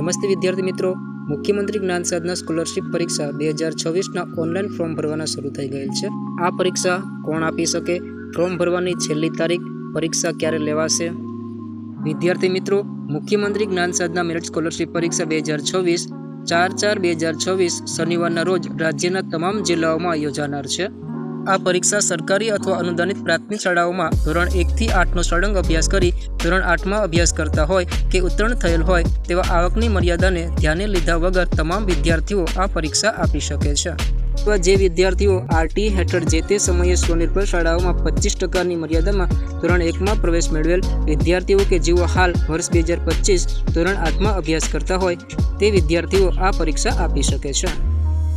નમસ્તે વિદ્યાર્થી મિત્રો. મુખ્યમંત્રી જ્ઞાન સાધના સ્કોલરશિપ પરીક્ષા બે હજાર છવ્વીસના ઓનલાઈન ફોર્મ ભરવાના શરૂ થઈ ગયેલ છે. આ પરીક્ષા કોણ આપી શકે? ફોર્મ ભરવાની છેલ્લી તારીખ પરીક્ષા ક્યારે લેવાશે? વિદ્યાર્થી મિત્રો, મુખ્યમંત્રી જ્ઞાન સાધના મેરિટ સ્કોલરશિપ પરીક્ષા બે હજાર છવ્વીસ, ચાર ચાર બે હજાર છવ્વીસ શનિવારના રોજ રાજ્યના તમામ જિલ્લાઓમાં યોજાનાર છે. આ પરીક્ષા સરકારી અથવા અનુદાનિત પ્રાથમિક શાળાઓમાં ધોરણ એકથી આઠનો સળંગ અભ્યાસ કરી ધોરણ આઠમાં અભ્યાસ કરતા હોય કે ઉત્તીર્ણ થયેલ હોય તેવા આવકની મર્યાદાને ધ્યાને લીધા વગર તમામ વિદ્યાર્થીઓ આ પરીક્ષા આપી શકે છે. જે વિદ્યાર્થીઓ આરટી હેઠળ જે તે સમયે સ્વનિર્ભર શાળાઓમાં પચીસ ટકાની મર્યાદામાં ધોરણ એકમાં પ્રવેશ મેળવેલ વિદ્યાર્થીઓ કે જેઓ હાલ વર્ષ બે હજાર પચીસ ધોરણ આઠમાં અભ્યાસ કરતા હોય તે વિદ્યાર્થીઓ આ પરીક્ષા આપી શકે છે.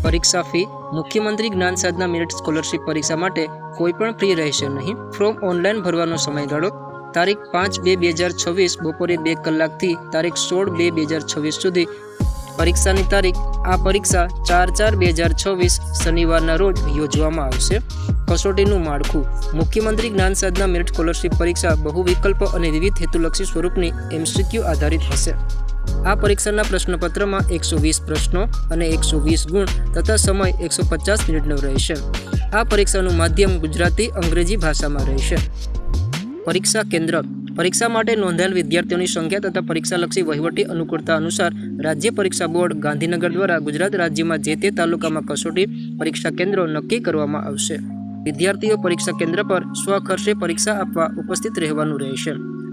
પરીક્ષા ફી મુખ્યમંત્રી જ્ઞાન સાધના મેરિટ સ્કોલરશિપ પરીક્ષા માટે કોઈપણ ફી રહેશે નહીં. ફોર્મ ઓનલાઈન ભરવાનો સમયગાળો, તારીખ પાંચ બે બે હજાર છવ્વીસ, બપોરે બે કલાકથી તારીખ સોળ બે બે હજાર છવ્વીસ સુધી. પરીક્ષાની તારીખ, આ પરીક્ષા ચાર ચાર બે હજાર છવ્વીસ શનિવારના રોજ યોજવામાં આવશે. કસોટીનું માળખું, મુખ્યમંત્રી જ્ઞાન સાધના મેરિટ સ્કોલરશિપ પરીક્ષા બહુ વિકલ્પ અને વિવિધ હેતુલક્ષી સ્વરૂપની એમસીક્યુ આધારિત હશે. આ પરીક્ષાના પ્રશ્નપત્રમાં એકસો વીસ પ્રશ્નો અને એકસો વીસ ગુણ તથા સમય એકસો પચાસ મિનિટનો રહેશે. આ પરીક્ષાનું માધ્યમ ગુજરાતી અંગ્રેજી ભાષામાં રહેશે. પરીક્ષા કેન્દ્ર. પરીક્ષા માટે નોંધાયેલ વિદ્યાર્થીઓની સંખ્યા તથા પરીક્ષાલક્ષી વહીવટી અનુકૂળતા અનુસાર રાજ્ય પરીક્ષા બોર્ડ ગાંધીનગર દ્વારા ગુજરાત રાજ્યમાં જે તે તાલુકામાં કસોટી પરીક્ષા કેન્દ્રો નક્કી કરવામાં આવશે. વિદ્યાર્થીઓ પરીક્ષા કેન્દ્ર પર સ્વખર્ચે પરીક્ષા આપવા ઉપસ્થિત રહેવાનું રહેશે.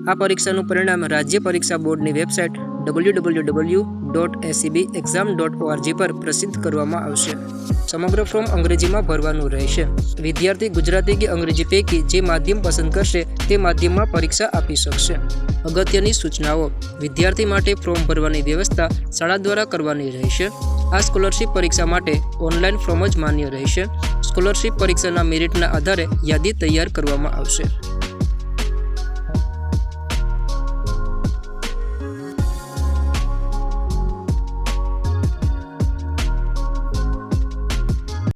આ પરીક્ષાનું પરિણામ રાજ્ય પરીક્ષા બોર્ડની website W W W dot ACB exam dot ORG પર પ્રસિદ્ધ કરવામાં આવશે. સમગ્ર ફોર્મ અંગ્રેજીમાં ભરવાનું રહેશે. વિદ્યાર્થી ગુજરાતી કે અંગ્રેજી પૈકી જે માધ્યમ પસંદ કરશે તે માધ્યમમાં પરીક્ષા આપી શકશે. અગત્યની સૂચનાઓ. વિદ્યાર્થી માટે ફોર્મ ભરવાની વ્યવસ્થા શાળા દ્વારા કરવાની રહેશે. આ સ્કોલરશિપ પરીક્ષા માટે ઓનલાઈન ફોર્મ જ માન્ય રહેશે. સ્કોલરશિપ પરીક્ષાના મેરિટના આધારે યાદી તૈયાર કરવામાં આવશે.